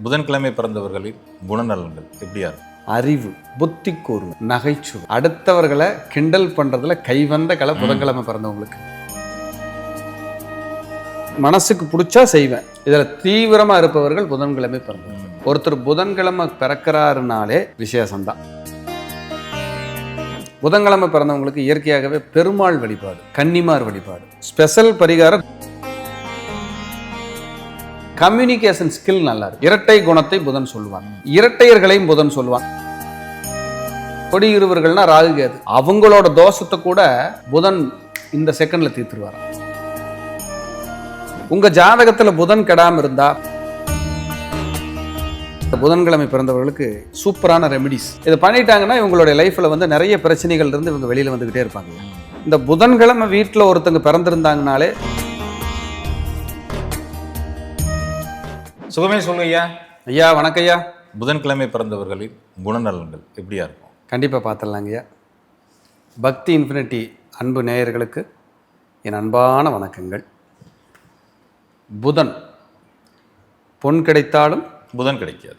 புதன்கிழமை பிறந்தவர்களின் குணநலன்கள் எப்படியா இருக்கும் அறிவு புத்தி கூர்மை நகைச்சுவை. அடுத்தவர்களை கிண்டல் பண்றதுல கைவந்த கலை புதன்கிழமை பிறந்தவங்களுக்கு. மனசுக்கு பிடிச்சா செய்வேன். இதுல தீவிரமா இருப்பவர்கள் புதன்கிழமை பிறந்தவங்க. ஒருத்தர் புதன்கிழமை பிறக்கிறாருனாலே விசேஷம்தான். புதன்கிழமை பிறந்தவங்களுக்கு இயற்கையாகவே பெருமாள் வழிபாடு கன்னிமார் வழிபாடு. ஸ்பெஷல் பரிகாரம் கம்யூனிகேஷன் ஸ்கில் நல்லா இருக்கு இரட்டை குணத்தை புதன் சொல்லுவான் இரட்டையர்களையும் புதன் சொல்லுவான் கொடியிருவர்கள்னா ராகு கேது. அவங்களோட தோஷத்தை கூட புதன் இந்த செகண்ட்ல தீர்த்துருவார். உங்க ஜாதகத்துல புதன் கெடாம இருந்தா புதன்கிழமை பிறந்தவர்களுக்கு சூப்பரான ரெமிடிஸ் இதை பண்ணிட்டாங்கன்னா இவங்களுடைய லைஃப்ல வந்து நிறைய பிரச்சனைகள் இருந்து இவங்க வெளியில வந்துகிட்டே இருப்பாங்க. இந்த புதன்கிழமை வீட்டில் ஒருத்தங்க பிறந்திருந்தாங்கனாலே சுகமே சொல்லு ஐயா. ஐயா வணக்கம் ஐயா புதன்கிழமை பிறந்தவர்களின் குணநலன்கள் எப்படியா இருக்கும்? கண்டிப்பாக பார்த்துடலாங்கய்யா பக்தி இன்ஃபினிட்டி அன்பு நேயர்களுக்கு என் அன்பான வணக்கங்கள். புதன். பொன் கிடைத்தாலும் புதன் கிடைக்காது.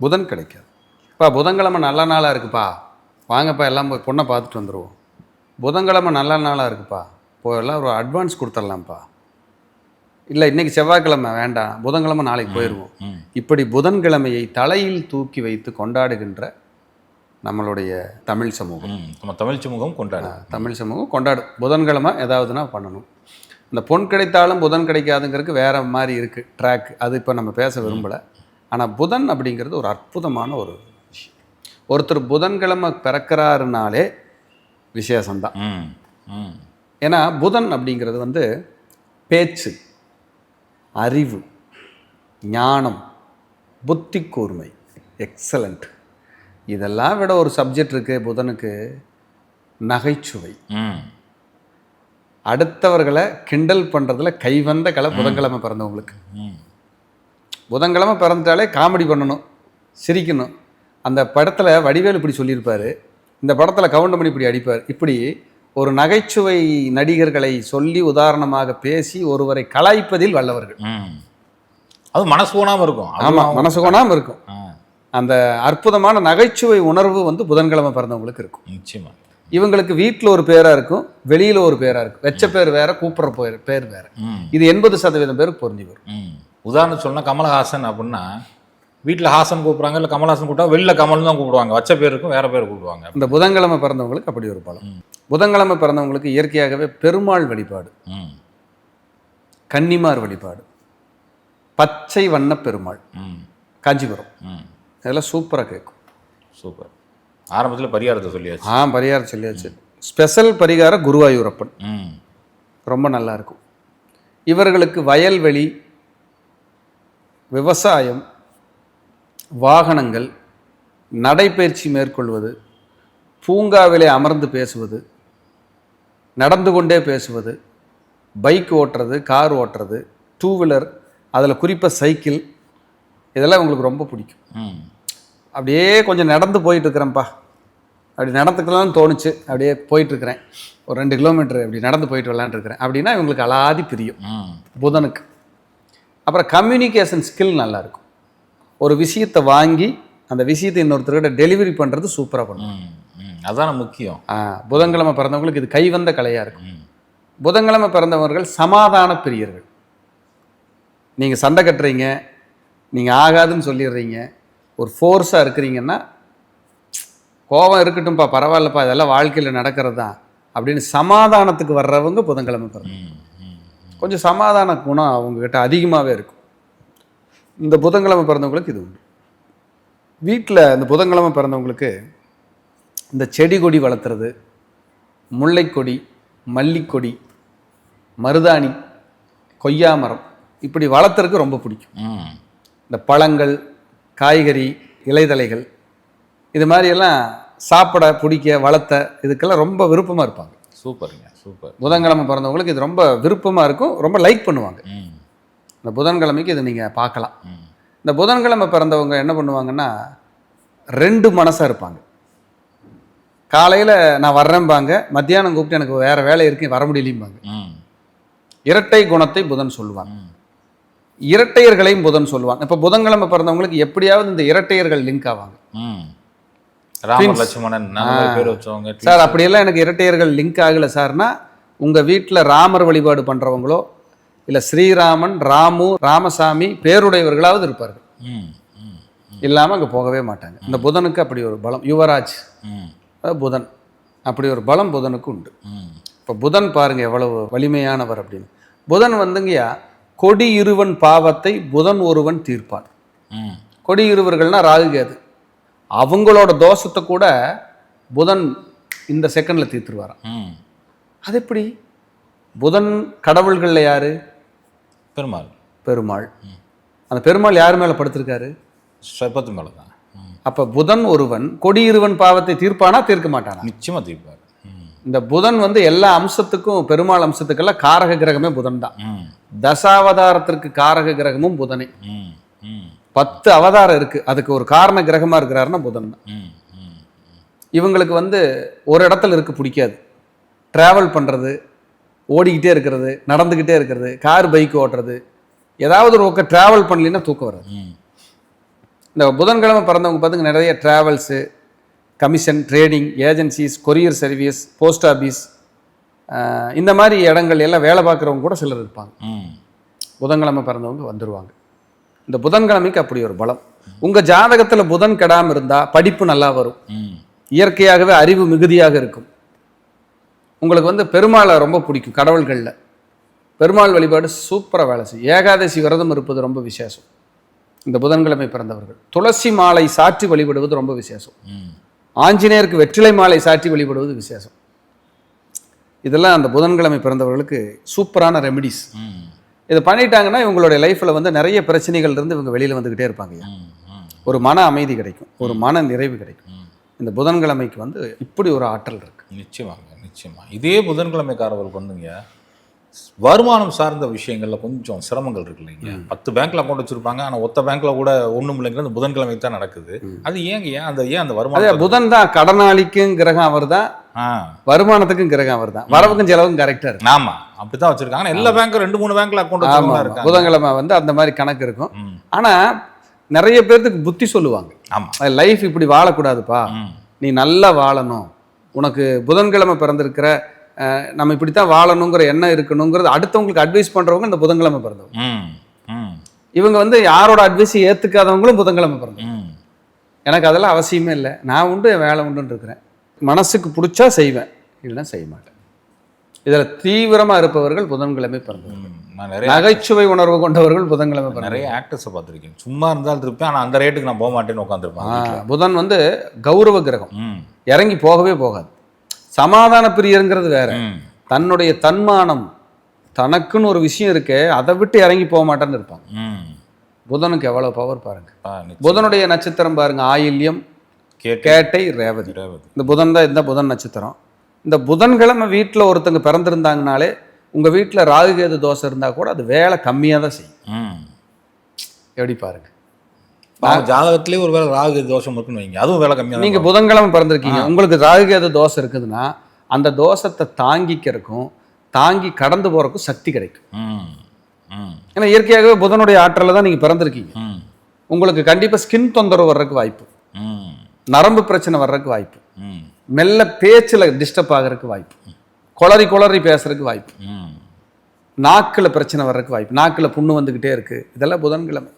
புதன் கிடைக்காது. இப்போ புதன்கிழமை நல்ல நாளாக இருக்குப்பா. வாங்கப்பா எல்லாம் போய் பொண்ணை பார்த்துட்டு வந்துடுவோம் புதன்கிழமை நல்ல நாளாக இருக்குப்பா. போய் எல்லாம் ஒரு அட்வான்ஸ் கொடுத்துடலாம்ப்பா. இல்லை இன்னைக்கு செவ்வாய்க்கிழமை வேண்டாம். புதன்கிழமை நாளைக்கு போயிடுவோம். இப்படி புதன்கிழமையை தலையில் தூக்கி வைத்து கொண்டாடுகின்ற நம்மளுடைய தமிழ் சமூகம். நம்ம தமிழ் சமூகம் கொண்டாடு தமிழ் சமூகம் கொண்டாடும். புதன்கிழமை ஏதாவதுனா பண்ணணும். இந்த பொன் கிடைத்தாலும் புதன் கிடைக்காதுங்கிறதுக்கு வேற மாதிரி இருக்குது ட்ராக் அது இப்போ நம்ம பேச விரும்பலை. ஆனால் புதன் அப்படிங்கிறது ஒரு அற்புதமான ஒரு விஷயம். ஒருத்தர் புதன்கிழமை பிறக்கிறாருனாலே விசேஷம்தான். ஏன்னா புதன் அப்படிங்கிறது வந்து பேச்சு. அறிவு ஞானம் புத்தி கூர்மை. எக்ஸலண்ட் இதெல்லாம் விட ஒரு சப்ஜெக்ட் இருக்குது புதனுக்கு நகைச்சுவை. அடுத்தவர்களை கிண்டல் பண்ணுறதுல கைவந்த கலை புதன்கிழமை பிறந்தவங்களுக்கு புதன்கிழமை பிறந்துட்டாலே காமெடி பண்ணணும் சிரிக்கணும். அந்த படத்தில் வடிவேலு இப்படி சொல்லியிருப்பார். இந்த படத்தில் கவுண்டமணி இப்படி அடிப்பார். இப்படி ஒரு நகைச்சுவை நடிகர்களை சொல்லி உதாரணமாக பேசி ஒருவரை கலாய்ப்பதில் வல்லவர்கள். அது மனசு போனாம இருக்கும். ஆமாம் மனசு கோணாமல் இருக்கும். அந்த அற்புதமான நகைச்சுவை உணர்வு வந்து புதன்கிழமை பிறந்தவங்களுக்கு இருக்கும். நிச்சயமா. இவங்களுக்கு வீட்டில் ஒரு பேராக இருக்கும் வெளியில் ஒரு பேராக இருக்கும். வெச்ச பேர் வேற கூப்பிட்ற பேர் பேர் வேற. இது எண்பது சதவீதம் பேருக்கு பொருந்தி வரும். உதாரணம் சொன்னா கமலஹாசன் அப்படின்னா வீட்டில் ஹாசன் கூப்பிட்றாங்க இல்லை கமலஹாசன் கூப்பிட்டா வெளில கமல் தான் கூப்பிடுவாங்க. வச்ச பேர் இருக்கும் வேற பேர் கூப்பிடுவாங்க. இந்த புதன்கிழமை பிறந்தவங்களுக்கு அப்படி ஒரு பலம். புதன்கிழமை பிறந்தவங்களுக்கு இயற்கையாகவே பெருமாள் வழிபாடு. ம். கன்னிமார் வழிபாடு. பச்சை வண்ண பெருமாள். ம். காஞ்சிபுரம். ம். இதெல்லாம் சூப்பராக கேட்கும் சூப்பர். ஆரம்பத்தில் பரிகாரத்தை சொல்லியாச்சு. ஆ பரிகாரம் சொல்லியாச்சு. ஸ்பெஷல் பரிகாரம் குருவாயூரப்பன். ம். ரொம்ப நல்லா இருக்கும். இவர்களுக்கு வயல்வெளி விவசாயம் வாகனங்கள் நடைபயிற்சி மேற்கொள்வது பூங்காவிலே அமர்ந்து பேசுவது நடந்து கொண்டே பேசுவது பைக் ஓட்டுறது கார் ஓட்டுறது டூ வீலர் அதில் குறிப்பாக சைக்கிள் இதெல்லாம் உங்களுக்கு ரொம்ப பிடிக்கும். ம். அப்படியே கொஞ்சம் நடந்து போயிட்டு இருக்கிறேன்ப்பா. அப்படி நடந்துக்கலாம்னு தோணுச்சு. அப்படியே போயிட்டு இருக்கிறேன் ஒரு ரெண்டு கிலோமீட்டர் அப்படி நடந்து போயிட்டு வரலான்னு இருக்கிறேன். அப்படின்னா இவங்களுக்கு அலாதி பிரியும். புதனுக்கு. அப்புறம் கம்யூனிகேஷன் ஸ்கில் நல்லா இருக்கும் ஒரு விஷயத்தை வாங்கி அந்த விஷயத்தை இன்னொருத்தர்கிட்ட டெலிவரி பண்ணுறது சூப்பராக பண்ணும். ம் ம். அதான முக்கியம். புதன்கிழமை பிறந்தவங்களுக்கு இது கைவந்த கலையாக இருக்கும். புதன்கிழமை பிறந்தவர்கள் சமாதான பிரியர்கள். நீங்கள் சண்டை கட்டுறீங்க நீங்கள் ஆகாதுன்னு சொல்லிடுறீங்க ஒரு ஃபோர்ஸாக இருக்கிறீங்கன்னா கோபம் இருக்கட்டும்ப்பா பரவாயில்லப்பா இதெல்லாம் வாழ்க்கையில் நடக்கிறது தான் அப்படின்னு சமாதானத்துக்கு வர்றவங்க புதன்கிழமை பிறந்த ம் ம் கொஞ்சம் சமாதான குணம் அவங்கக்கிட்ட அதிகமாகவே இருக்கும். இந்த புதன்கிழமை பிறந்தவங்களுக்கு இது உண்டு. வீட்டில் இந்த புதன்கிழமை பிறந்தவங்களுக்கு இந்த செடி கொடி வளர்த்துறது முல்லைக்கொடி மல்லிக்கொடி மருதாணி கொய்யா மரம் இப்படி வளர்த்துறதுக்கு ரொம்ப பிடிக்கும். இந்த பழங்கள் காய்கறி இலைதழைகள் இது மாதிரியெல்லாம் சாப்பிட பிடிக்க வளர்த்த இதுக்கெல்லாம் ரொம்ப விருப்பமாக இருப்பாங்க. சூப்பருங்க சூப்பர். புதன்கிழமை பிறந்தவங்களுக்கு இது ரொம்ப விருப்பமாக இருக்கும் ரொம்ப லைக் பண்ணுவாங்க. இந்த புதன்கிழமைக்கு இதை நீங்கள் பார்க்கலாம். இந்த புதன்கிழமை பிறந்தவங்க என்ன பண்ணுவாங்கன்னா ரெண்டு மனசாக இருப்பாங்க. காலையில் நான் வர்றேன்பாங்க. மத்தியானம் கூப்பிட்டு எனக்கு வேறு வேலை இருக்கு வர முடியலையும்பாங்க இரட்டை குணத்தை புதன் சொல்லுவாங்க. இரட்டையர்களையும் புதன் சொல்லுவாங்க. இப்போ புதன்கிழமை பிறந்தவங்களுக்கு எப்படியாவது இந்த இரட்டையர்கள் லிங்க் ஆவாங்க. சார் அப்படியெல்லாம் எனக்கு இரட்டையர்கள் லிங்க் ஆகலை சார்னா உங்கள் வீட்டில் ராமர் வழிபாடு பண்ணுறவங்களோ இல்லை ஸ்ரீராமன் ராமு ராமசாமி பேருடையவர்களாவது இருப்பார்கள். இல்லாமல் அங்கே போகவே மாட்டாங்க. இந்த புதனுக்கு அப்படி ஒரு பலம். யுவராஜ். அதாவது புதன். அப்படி ஒரு பலம் புதனுக்கு உண்டு. ம். இப்போ புதன் பாருங்க எவ்வளவு வலிமையானவர் அப்படின்னு. புதன் வந்துங்கய்யா கொடி இருவன் பாவத்தை புதன் ஒருவன் தீர்ப்பான். ம். கொடி இருவர்கள்னா ராகுகேது அவங்களோட தோஷத்தை கூட புதன் இந்த செகண்டில் தீர்த்துருவாராம். அது எப்படி? புதன் கடவுள்களில் யாரு? பெருமாள். பெருமாள். அந்த பெருமாள் யார் மேலே படுத்திருக்காரு? ஸ்வப்பத்து மேலே அப்போ புதன் ஒருவன் கொடி இருவன் பாவத்தை தீர்ப்பானா தீர்க்க மாட்டானா? நிச்சயமாக தீர்ப்பார். இந்த புதன் வந்து எல்லா அம்சத்துக்கும் பெருமாள் அம்சத்துக்கெல்லாம் காரக கிரகமே புதன் தான். தசாவதாரத்திற்கு காரக கிரகமும் புதனே. பத்து அவதாரம் இருக்கு. அதுக்கு ஒரு காரண கிரகமா இருக்கிறாருன்னா புதன் தான். இவங்களுக்கு வந்து ஒரு இடத்துல இருக்க பிடிக்காது. ட்ராவல் பண்ணுறது ஓடிக்கிட்டே இருக்கிறது நடந்துக்கிட்டே இருக்கிறது கார் பைக் ஓட்டுறது ஏதாவது ஒரு பக்கம் ட்ராவல் பண்ணலைன்னா தூக்கம் வராது. இந்த புதன்கிழமை பிறந்தவங்க பார்த்துங்க நிறைய travels commission trading agencies courier service post office இந்த மாதிரி இடங்கள் எல்லாம் வேலை பார்க்குறவங்க கூட சிலர் இருப்பாங்க. புதன்கிழமை பிறந்தவங்க வந்துடுவாங்க இந்த புதன்கிழமைக்கு அப்படி ஒரு பலம். உங்கள் ஜாதகத்தில் புதன் கெடாமல் இருந்தால் படிப்பு நல்லா வரும். இயற்கையாகவே அறிவு மிகுதியாக இருக்கும். உங்களுக்கு வந்து பெருமாளை ரொம்ப பிடிக்கும் கடவுள்களில். பெருமாள் வழிபாடு சூப்பராக வேலை செய்யும். ஏகாதசி விரதம் இருப்பது ரொம்ப விசேஷம். இந்த புதன்கிழமை பிறந்தவர்கள். துளசி மாலை சாற்றி வழிபடுவது ரொம்ப விசேஷம். ஆஞ்சநேயருக்கு வெற்றிலை மாலை சாற்றி வழிபடுவது விசேஷம். இதெல்லாம் அந்த புதன்கிழமை பிறந்தவர்களுக்கு சூப்பரான ரெமிடிஸ் இதை பண்ணிட்டாங்கன்னா இவங்களுடைய லைஃப்பில் வந்து நிறைய பிரச்சனைகள் இருந்து இவங்க வெளியில் வந்துக்கிட்டே இருப்பாங்க. ஒரு மன அமைதி கிடைக்கும். ஒரு மன நிறைவு கிடைக்கும். இந்த புதன்கிழமைக்கு வந்து இப்படி ஒரு ஆற்றல் இருக்கு. நிச்சயமாங்க நிச்சயமா. இதே புதன்கிழமைக்காரவருக்கு வந்துங்க வருமானம் சார்ந்த விஷயங்கள்ல கொஞ்சம் சிரமங்கள் இருக்கு இல்லைங்க. பத்து பேங்க்ல அக்கௌண்ட் வச்சிருப்பாங்க. ஆனா ஒத்த பேங்க்ல கூட ஒண்ணும் இல்லைங்க அந்த புதன்கிழமை தான் நடக்குது. அது ஏங்க ஏன் அந்த ஏன் அந்த வருமானம் புதன் தான் கடனாளிக்கும் கிரகம் அவர் தான் வருமானத்துக்கும் கிரகம் அவர் தான். வரவுக்கும் செலவுக்கும் கரெக்டாக இருக்கு ஆமா அப்படித்தான் வச்சிருக்காங்க. எல்லா பேங்க்கும் ரெண்டு மூணு பேங்க்ல அக்கௌண்ட் புதன்கிழமை வந்து அந்த மாதிரி கணக்கு இருக்கும். ஆனா நிறைய பேர்த்துக்கு புத்தி சொல்லுவாங்க. ஆமா. லைஃப் இப்படி வாழக்கூடாதுப்பா. நீ நல்லா வாழணும். உனக்கு புதன்கிழமை பிறந்திருக்கிற நம்ம இப்படித்தான் வாழணுங்கிற எண்ணம் இருக்கணுங்கிறது அடுத்தவங்களுக்கு அட்வைஸ் பண்றவங்க இந்த புதன்கிழமை பிறந்தவங்க. இவங்க வந்து யாரோட அட்வைஸ் ஏத்துக்காதவங்களும் புதன்கிழமை பிறந்தவங்க. எனக்கு அதெல்லாம் அவசியமே இல்லை. நான் உண்டு என் வேலை உண்டுன்னு இருக்கிறேன். மனசுக்கு பிடிச்சா செய்வேன் இல்லைன்னா செய்ய மாட்டேன். இதில் தீவிரமாக இருப்பவர்கள் புதன்கிழமை பிறந்தவர்கள் நகைச்சுவை உணர்வு கொண்டவர்கள் புதன்கிழமை நிறைய ஆக்டர்ஸை பார்த்துருக்கேன். சும்மா இருந்தாலும் இருப்பேன் ஆனா அந்த ரேட்டுக்கு நான் போக மாட்டேன்னு உட்காந்துருப்பேன். புதன் வந்து கௌரவ கிரகம். இறங்கி போகவே போகாது. சமாதான பிரியருங்கிறது வேற. தன்னுடைய தன்மானம் தனக்குன்னு ஒரு விஷயம் இருக்கே அதை விட்டு இறங்கி போக மாட்டேன்னு இருப்பாங்க ம். புதனுக்கு எவ்வளவு பவர் பாருங்க. புதனுடைய நட்சத்திரம் பாருங்க ஆயில்யம் கேட்டு ரேவதி. இந்த புதன் தான் இந்த புதன் நட்சத்திரம். இந்த புதன்கிழமை வீட்டில் ஒருத்தங்க பிறந்திருந்தாங்கனாலே உங்க வீட்டில் ராகுகேது தோசை இருந்தா கூட அது வேலை கம்மியாக தான் செய்யும். ம். எப்படி பாருங்க? ஜாதகத்திலே ஒரு வேளை ராகு தோஷம் இருக்குன்னு வைங்க. அதுவும் வேலை கம்மியாக நீங்க புதன்கிழமை பிறந்திருக்கீங்க. உங்களுக்கு ராகுகேது தோசை இருக்குதுன்னா அந்த தோஷத்தை தாங்கிக்கிறதுக்கும் தாங்கி கடந்து போறதுக்கும் சக்தி கிடைக்கும். ஏன்னா இயற்கையாகவே புதனுடைய ஆற்றல தான் நீங்க பிறந்திருக்கீங்க. உங்களுக்கு கண்டிப்பா ஸ்கின் தொந்தரவு வர்றதுக்கு வாய்ப்பு. நரம்பு பிரச்சனை வர்றதுக்கு வாய்ப்பு. மெல்ல பேச்சில் டிஸ்டர்ப் ஆகிறதுக்கு வாய்ப்பு. குளறி குளறி பேசுறதுக்கு வாய்ப்பு. நாக்கில் பிரச்சனை வர்றதுக்கு வாய்ப்பு. நாக்கில் புண்ணு வந்துக்கிட்டே இருக்கு. இதெல்லாம் புதன்கிழமை.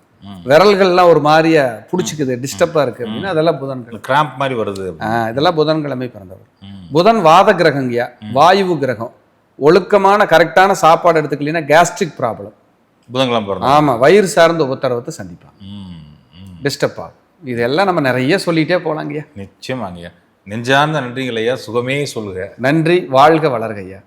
விரல்கள்லாம் ஒரு மாதிரியா பிடிச்சிக்குது டிஸ்டர்பாக இருக்கு அப்படின்னா அதெல்லாம் புதன்கிழமை. கிராம்ப் மாதிரி வருது இதெல்லாம் புதன்கிழமை பிறந்தவர். புதன் வாத கிரகங்கயா வாயு கிரகம். ஒழுக்கமான கரெக்டான சாப்பாடு எடுத்துக்கலைன்னா கேஸ்ட்ரிக் ப்ராப்ளம் புதன்கிழமை பிறந்தா ஆமா வயிறு சார்ந்த ம் ம். டிஸ்டர்ப் ஆகும். இதெல்லாம் நம்ம நிறைய சொல்லிட்டே போலாங்கய்யா. நிச்சயமாங்கய்யா. நெஞ்சார்ந்த நன்றிகள் ஐயா. சுகமே சொல்லுக. நன்றி வாழ்க வளர்க ஐயா.